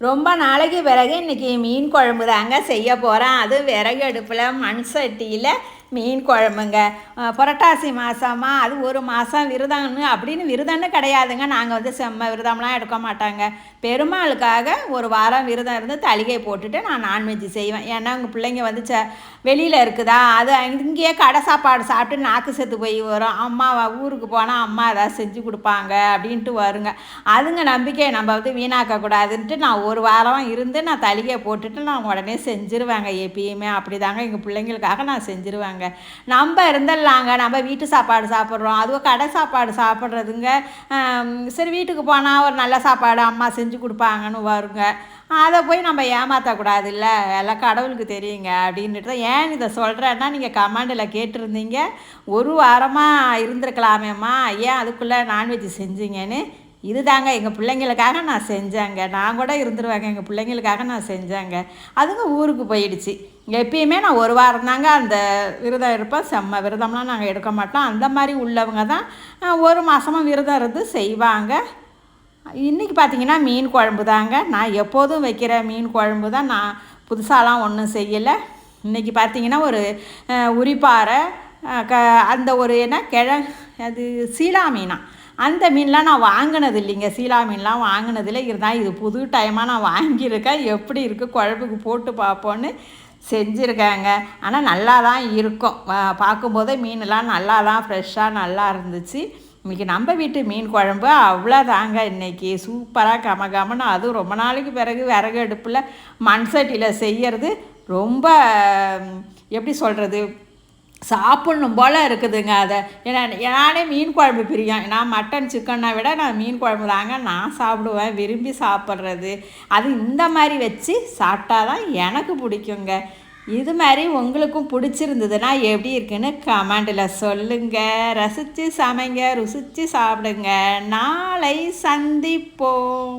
ரொம்ப நாளைக்கு பிறகு இன்றைக்கி மீன் குழம்பு தாங்க செய்ய போகிறேன் அது விறகு அடுப்பில் மண் சட்டியில் மீன் குழம்புங்க. புரட்டாசி மாதமா அது ஒரு மாதம் விரதம்னு அப்படின்னு விரதம்னு கிடையாதுங்க. நாங்கள் வந்து செம்ம விரதம்லாம் எடுக்க மாட்டாங்க. பெருமாளுக்காக ஒரு வாரம் விரதம் இருந்து தளிகை போட்டுட்டு நான் நான்வெஜ் செய்வேன். ஏன்னா உங்கள் பிள்ளைங்க வந்து ச வெளியில் இருக்குதா? அது இங்கேயே கடை சாப்பாடு சாப்பிட்டு நாக்கு செத்து போய் வரும். அம்மா ஊருக்கு போனால் அம்மா ஏதாவது செஞ்சு கொடுப்பாங்க அப்படின்ட்டு வருங்க. அதுங்க நம்பிக்கையை நம்ம வந்து வீணாக்கக்கூடாதுன்ட்டு நான் ஒரு வாரம் இருந்து நான் தளிகை போட்டுட்டு நான் உடனே செஞ்சுருவேங்க. எப்பயுமே அப்படி தாங்க எங்கள் பிள்ளைங்களுக்காக நான் செஞ்சுருவேங்க. நம்ம இருந்துடலாங்க. நம்ம வீட்டு சாப்பாடு சாப்பிட்றோம். அதுவும் கடை சாப்பாடு சாப்பிட்றதுங்க. சரி வீட்டுக்கு போனால் ஒரு நல்ல சாப்பாடு அம்மா செஞ்சு கொடுப்பாங்கன்னு வருங்க. அதை போய் நம்ம ஏமாற்றக்கூடாது இல்லை எல்லாம் கடவுளுக்கு தெரியுங்க. அப்படின்ட்டு தான் ஏன் இதை சொல்கிறேன்னா நீங்கள் கமாண்டில் கேட்டிருந்தீங்க. ஒரு வாரமாக இருந்திருக்கலாமேம்மா. ஏன் அதுக்குள்ளே நான்வெஜ் செஞ்சீங்கன்னு இதுதாங்க எங்கள் பிள்ளைங்களுக்காக நான் செஞ்சேங்க. நான் கூட இருந்துருவாங்க. எங்கள் பிள்ளைங்களுக்காக நான் செஞ்சேங்க. அதுங்க ஊருக்கு போயிடுச்சு. எப்பயுமே நான் ஒரு வாரம் தாங்க அந்த விரதம் இருப்பேன். செம்ம விரதம்லாம் நாங்கள் எடுக்க மாட்டோம். அந்த மாதிரி உள்ளவங்க தான் ஒரு மாதமாக விரதம் இருந்து செய்வாங்க. இன்றைக்கி பார்த்திங்கன்னா மீன் குழம்பு தாங்க. நான் எப்போதும் வைக்கிற மீன் குழம்பு தான். நான் புதுசாலாம் ஒன்றும் செய்யலை. இன்றைக்கி பார்த்தீங்கன்னா ஒரு உரிப்பாறை க அந்த ஒரு என்ன கிழ அது சீலா மீனா. அந்த மீன்லாம் நான் வாங்கினது இல்லைங்க. சீலா மீன்லாம் வாங்கினதில்ல. இருந்தால் இது புது டைமாக நான் வாங்கியிருக்கேன். எப்படி இருக்குது குழம்புக்கு போட்டு பார்ப்போன்னு செஞ்சுருக்காங்க. ஆனால் நல்லா தான் இருக்கும் பார்க்கும்போதே மீனெல்லாம் நல்லா தான் ஃப்ரெஷ்ஷாக நல்லா இருந்துச்சு. இன்றைக்கி நம்ம வீட்டு மீன் குழம்பு அவ்வளோதாங்க இன்றைக்கி சூப்பராக கமகமன்னு. அதுவும் ரொம்ப நாளைக்கு பிறகு விறகு அடுப்பில் மண் சட்டியில் செய்கிறது ரொம்ப எப்படி சொல்கிறது சாப்பிட்ணும் போல் இருக்குதுங்க அதை. ஏன்னா நானே மீன் குழம்பு பிரியம் நான் மட்டன் சிக்கனை விட நான் மீன் குழம்பு தாங்க நான் சாப்பிடுவேன் விரும்பி சாப்பிட்றது. அது இந்த மாதிரி வச்சு சாப்பிட்டா தான் எனக்கு பிடிக்குங்க. இது மாதிரி உங்களுக்கும் பிடிச்சிருந்ததுன்னா எப்படி இருக்குன்னு கமெண்டில் சொல்லுங்கள் ரசித்து சமைங்க ருசித்து சாப்பிடுங்க. நாளை சந்திப்போம்.